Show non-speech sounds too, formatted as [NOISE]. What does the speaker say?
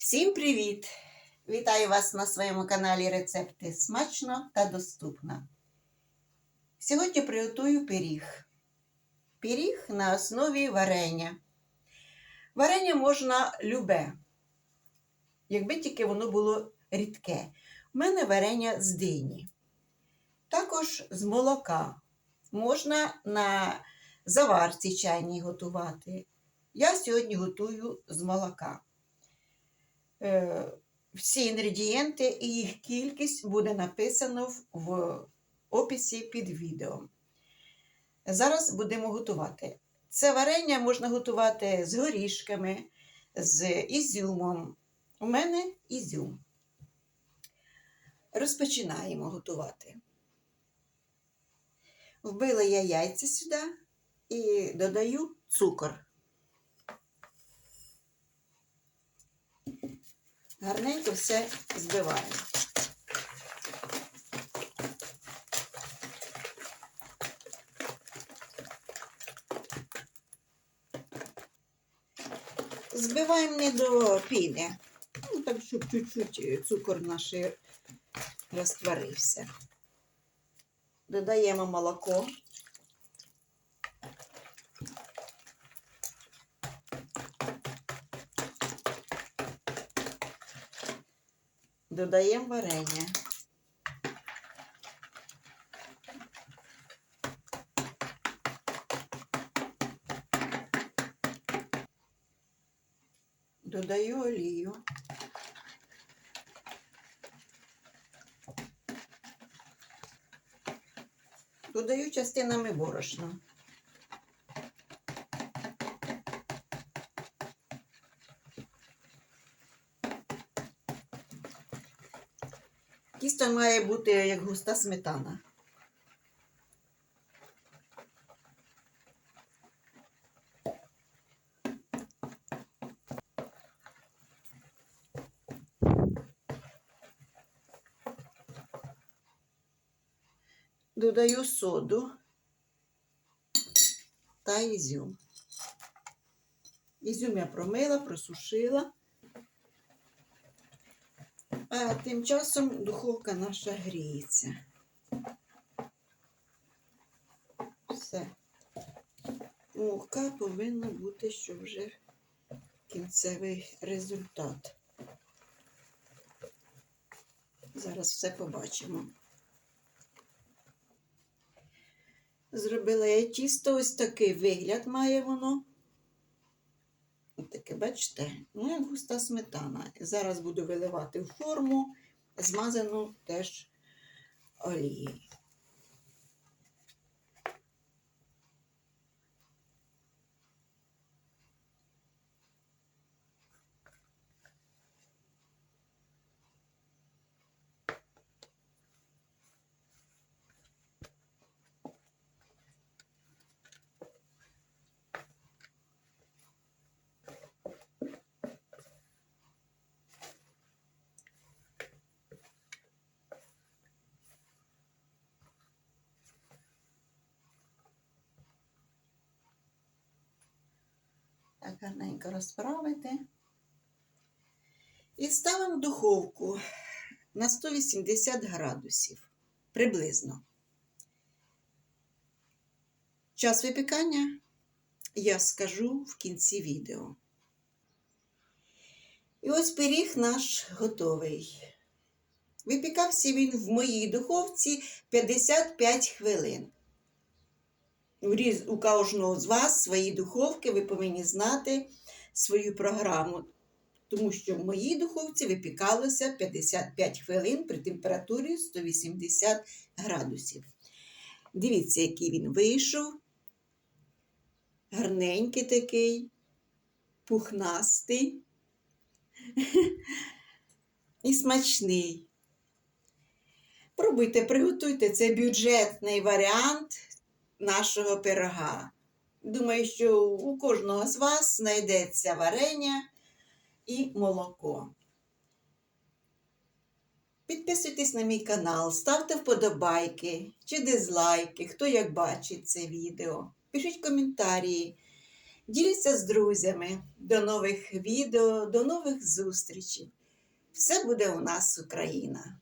Всім привіт! Вітаю вас на своєму каналі Рецепти смачно та доступно. Сьогодні приготую пиріг. Пиріг на основі варення. Варення можна любе, якби тільки воно було рідке. У мене варення з дині. Також з молока. Можна на заварці чайній готувати. Я сьогодні готую з молока. Е, всі інгредієнти і їх кількість буде написано в, описі під відео. Зараз будемо готувати. Це варення можна готувати з горішками, з ізюмом. У мене ізюм. Розпочинаємо готувати. Вбила я яйця сюди і додаю цукор. Гарненько все збиваємо. Збиваємо не до піни, ну, так, щоб чуть-чуть цукор наш розтворився. Додаємо молоко. Додаємо варення. Додаю олію. Додаю частинами борошна. Тісто має бути як густа сметана. Додаю соду та ізюм. Ізюм я промила, просушила. Тим часом духовка наша гріється. Все. Мука повинна бути, що вже кінцевий результат. Зараз все побачимо. Зробила я тісто, ось такий вигляд має воно. Бачите, ну як густа сметана. Зараз буду виливати в форму, змазану теж олією. Так гарненько розправити. І ставимо в духовку на 180 градусів приблизно. Час випікання я скажу в кінці відео. І ось пиріг наш готовий. Випікався він в моїй духовці 55 хвилин. У кожного з вас свої духовки, ви повинні знати свою програму, тому що в моїй духовці випікалося 55 хвилин при температурі 180 градусів. Дивіться, який він вийшов. Гарненький такий, пухнастий [LAUGHS] і смачний. Пробуйте, приготуйте це бюджетний варіант нашого пирога. Думаю, що у кожного з вас знайдеться варення і молоко. Підписуйтесь на мій канал, ставте вподобайки чи дизлайки, хто як бачить це відео. Пишіть коментарі. Діліться з друзями. До нових відео, до нових зустрічей. Все буде у нас Україна.